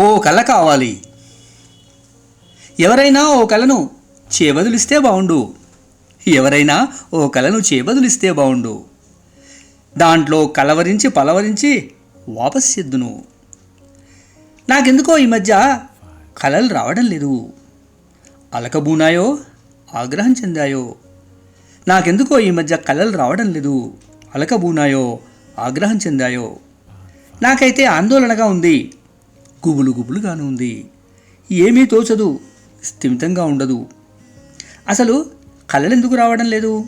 ఓ కళ కావాలి. ఎవరైనా ఓ కళను చేబదులిస్తే బాగుండు ఎవరైనా ఓ కళను చేబదులిస్తే బాగుండు దాంట్లో కలవరించి పలవరించి వాపస్సిద్దును నాకెందుకో ఈ మధ్య కళలు రావడం లేదు. అలకబూనాయో ఆగ్రహం చెందాయో. నాకెందుకో ఈ మధ్య కళలు రావడం లేదు. అలకబూనాయో ఆగ్రహం చెందాయో. నాకైతే ఆందోళనగా ఉంది. గుబులు గుబులుగాను ఉంది ఏమీ తోచదు స్థిమితంగా ఉండదు. అసలు కళ్ళెందుకు రావడం లేదు?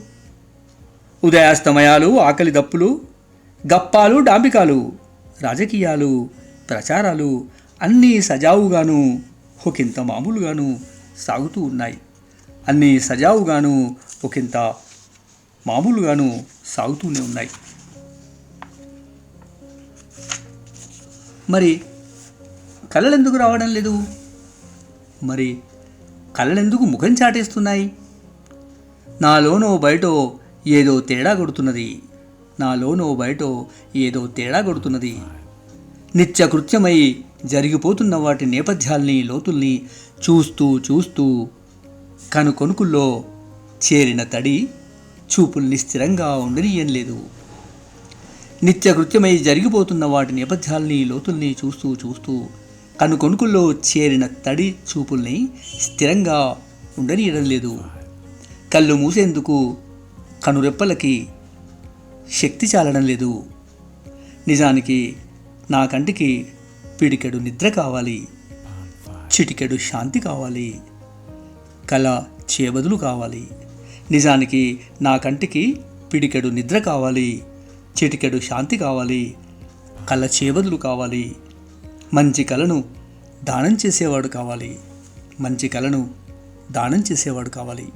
ఉదయాస్తమయాలు ఆకలి దప్పులు గప్పాలు డాంబికాలు రాజకీయాలు ప్రచారాలు అన్నీ సజావుగాను ఒకంత మామూలుగాను సాగుతూ ఉన్నాయి. అన్నీ సజావుగాను ఒకంత మామూలుగాను సాగుతూనే ఉన్నాయి. మరి కళలు ఎందుకు రావడం లేదు? మరి కళలు ఎందుకు ముఖం చాటేస్తున్నాయి? నాలోనో బయటో ఏదో తేడా కొడుతున్నది. నాలోనో బయటో ఏదో తేడా కొడుతున్నది. నిత్యకృత్యమై జరిగిపోతున్న వాటి నేపథ్యాల్ని లోతుల్ని చూస్తూ చూస్తూ కను కొనుకుల్లో చేరిన తడి చూపుల్ని స్థిరంగా ఉండనీయం లేదు నిత్యకృత్యమై జరిగిపోతున్న వాటి నేపథ్యాల్ని లోతుల్ని చూస్తూ చూస్తూ కనుకొనుకుల్లో చేరిన తడి చూపుల్ని స్థిరంగా ఉండనీయడం లేదు. కళ్ళు మూసేందుకు కనురెప్పలకి శక్తి చాలడం లేదు. నిజానికి నా కంటికి పిడికెడు నిద్ర కావాలి. చిటికెడు శాంతి కావాలి. కళ చేబదులు కావాలి. నిజానికి నా కంటికి పిడికెడు నిద్ర కావాలి. చిటికెడు శాంతి కావాలి. కళ చేబదులు కావాలి. మంచి కళను దానం చేసేవాడు కావాలి. మంచి కళను దానం చేసేవాడు కావాలి.